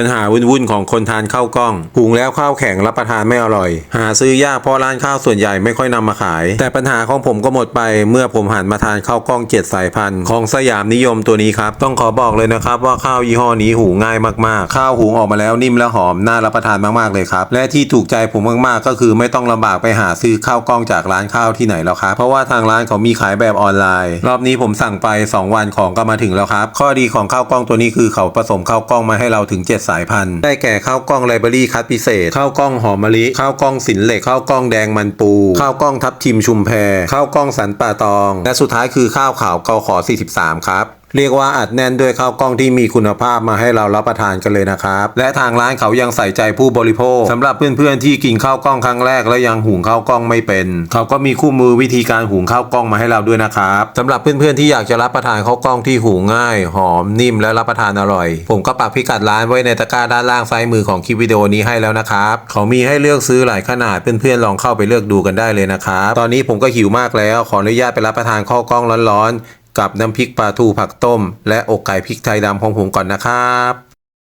ปัญหาวุ่นๆของคนทานข้าวกล้องหุงแล้วข้าวแข็งรับประทานไม่อร่อย หาซื้อยากเพราะร้านข้าวส่วนใหญ่ไม่ค่อยนำมาขาย แต่ปัญหาของผมก็หมดไปเมื่อผมหันมาทานข้าวกล้องเจ็ดสายพันธุ์ของสยามนิยมตัวนี้ครับ ต้องขอบอกเลยนะครับว่าข้าวยี่ห้อนี้หุงง่ายมากๆ ข้าวหุงออกมาแล้วนิ่มและหอมน่ารับประทานมากๆเลยครับ และที่ถูกใจผมมากๆ ก็คือไม่ต้องลำบากไปหาซื้อข้าวกล้องจากร้านข้าวที่ไหนแล้วครับ เพราะว่าทางร้านเขามีขายแบบออนไลน์ รอบนี้ผมสั่งไป 2 วันของก็มาถึงแล้วครับ ข้อดีของข้าวกล้องตัวนี้คือเขาผสมข้าวกล้องมาให้เราถึง 7สายพันธุ์ ได้แก่ข้าวกล้องไลบรารีคัดพิเศษ ข้าวกล้องหอมมะลิ ข้าวกล้องสินเหล็ก ข้าวกล้องแดงมันปู ข้าวกล้องทับทิมชุมแพ ข้าวกล้องสันป่าตอง และสุดท้ายคือข้าวขาวเกาขอ 43 ครับ เรียกว่าอัดแน่นด้วยข้าวกล้องที่มีคุณภาพมาให้เรารับประทานกันเลยนะครับ และทางร้านเขายังใส่ใจผู้บริโภคสำหรับเพื่อนๆที่กินข้าวกล้องครั้งแรกแล้วยังหุงข้าวกล้องไม่เป็น เขาก็มีคู่มือวิธีการหุงข้าวกล้องมาให้เราด้วยนะครับสำหรับเพื่อนๆที่อยากจะรับประทานข้าวกล้องที่หุงง่าย หอมนิ่มและรับประทานอร่อย ผมก็ปักพิกัดร้านไว้ในตะกร้าด้านล่างซ้ายมือของคลิปวิดีโอนี้ให้แล้วนะครับเขามีให้เลือกซื้อหลายขนาดเพื่อนๆลองเข้าไปเลือกดูกันได้เลยนะครับตอนนี้ผมก็หิวมากแล้ว ขออนุญาตไปรับประทานข้าวกล้องร้อนๆ กับน้ำพริกปลาทูผักต้ม และอกไก่พริกไทยดำของผมก่อนนะครับ